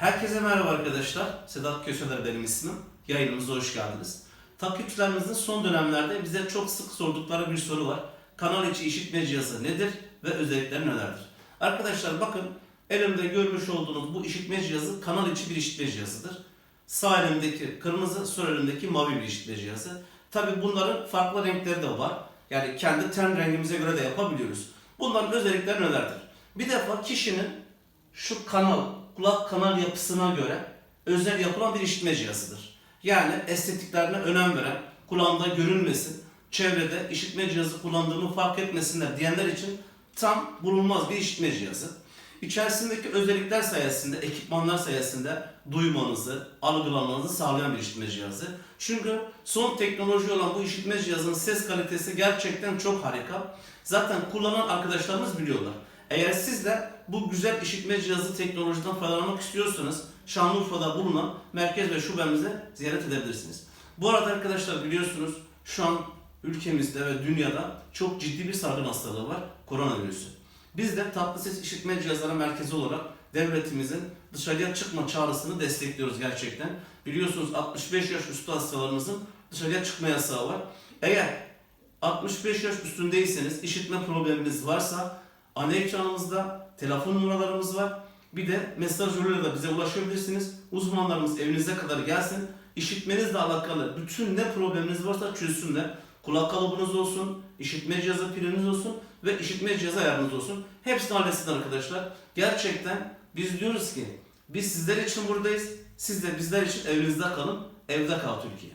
Herkese merhaba arkadaşlar. Sedat Köseler benim ismim. Yayınımıza hoş geldiniz. Takipçilerimizin son dönemlerde bize çok sık sordukları bir soru var. Kanal içi işitme cihazı nedir ve özellikleri nelerdir? Arkadaşlar bakın elimde görmüş olduğunuz bu işitme cihazı kanal içi bir işitme cihazıdır. Sağ elimdeki kırmızı, sol elimdeki mavi bir işitme cihazı. Tabi bunların farklı renkleri de var. Yani kendi ten rengimize göre de yapabiliyoruz. Bunların özellikleri nelerdir? Bir defa kişinin şu kanal, kulak kanal yapısına göre özel yapılan bir işitme cihazıdır. Yani estetiklerine önem veren, kulağında görünmesin, çevrede işitme cihazı kullandığını fark etmesinler diyenler için tam bulunmaz bir işitme cihazı. İçerisindeki özellikler sayesinde, ekipmanlar sayesinde duymanızı, algılamanızı sağlayan bir işitme cihazı. Çünkü son teknoloji olan bu işitme cihazının ses kalitesi gerçekten çok harika. Zaten kullanan arkadaşlarımız biliyorlar. Eğer siz de bu güzel işitme cihazı teknolojiden faydalanmak istiyorsanız Şanlıurfa'da bulunan merkez ve şubemize ziyaret edebilirsiniz. Bu arada arkadaşlar biliyorsunuz şu an ülkemizde ve dünyada çok ciddi bir salgın hastalığı var. Koronavirüsü. Biz de tatlı ses işitme cihazları merkezi olarak devletimizin dışarıya çıkma çağrısını destekliyoruz gerçekten. Biliyorsunuz 65 yaş üstü hastalarımızın dışarıya çıkma yasağı var. Eğer 65 yaş üstündeyseniz, işitme probleminiz varsa ana ekranımızda telefon numaralarımız var. Bir de mesaj yoluyla da bize ulaşabilirsiniz. Uzmanlarımız evinize kadar gelsin. İşitmenizle alakalı bütün ne probleminiz varsa çözsünler. Kulak kalıbınız olsun, işitme cihazı piliniz olsun ve işitme cihazı ayarınız olsun. Hepsini halletsin arkadaşlar. Gerçekten biz diyoruz ki biz sizler için buradayız. Siz de bizler için evinizde kalın. Evde kal Türkiye.